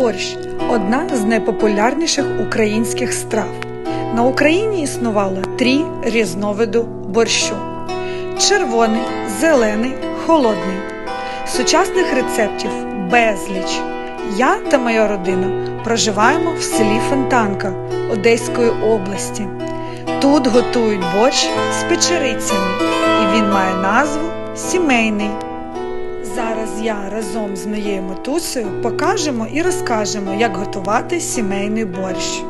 Борщ одна з найпопулярніших українських страв. На Україні існувало три різновиду борщу: червоний, зелений, холодний. Сучасних рецептів безліч. Я та моя родина проживаємо в селі Фонтанка Одеської області. Тут готують борщ з печерицями, і він має назву сімейний. Я разом з моєю матусею покажемо і розкажемо, як готувати сімейний борщ.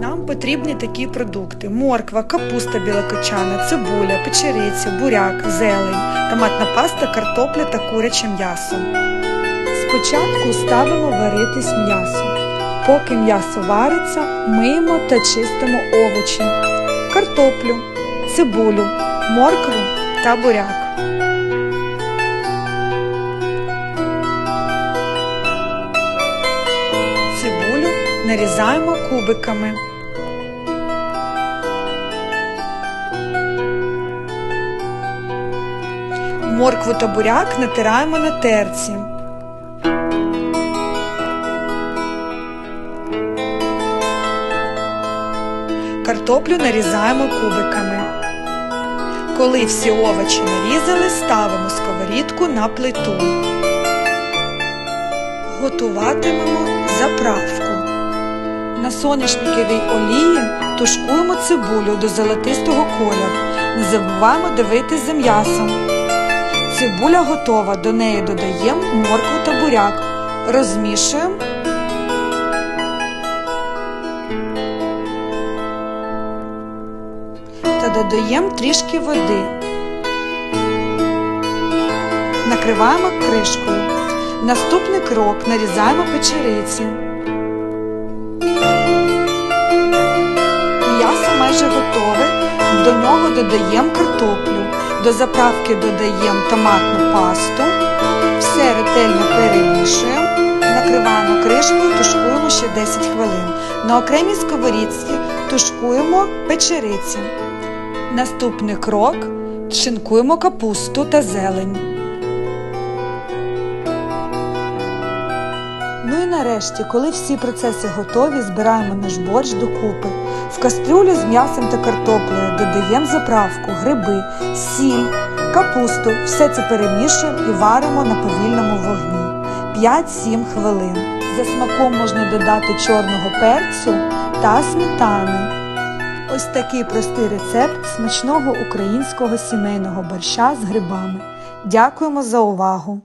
Нам потрібні такі продукти: морква, капуста білокочана, цибуля, печериця, буряк, зелень, томатна паста, картопля та куряче м'ясо. Спочатку ставимо варитись м'ясо. Поки м'ясо вариться, миємо та чистимо овочі, картоплю, цибулю, моркву та буряк. Нарізаємо кубиками. Моркву та буряк натираємо на терці. Картоплю нарізаємо кубиками. Коли всі овочі нарізали, ставимо сковорідку на плиту. Готуватимемо заправку. На соняшниковій олії тушкуємо цибулю до золотистого кольору. Не забуваємо дивитись за м'ясом. Цибуля готова, до неї додаємо моркву та буряк. Розмішуємо. Та додаємо трішки води. Накриваємо кришкою. Наступний крок нарізаємо печериці. Майже готове. До нього додаємо картоплю. До заправки додаємо томатну пасту. Все ретельно перемішуємо. Накриваємо кришкою, тушкуємо ще 10 хвилин. На окремій сковорідці тушкуємо печериці. Наступний крок шинкуємо капусту та зелень. Ну і нарешті, коли всі процеси готові, збираємо наш борщ докупи. В кастрюлю з м'ясом та картоплею додаємо заправку, гриби, сіль, капусту. Все це перемішуємо і варимо на повільному вогні 5-7 хвилин. За смаком можна додати чорного перцю та сметани. Ось такий простий рецепт смачного українського сімейного борща з грибами. Дякуємо за увагу!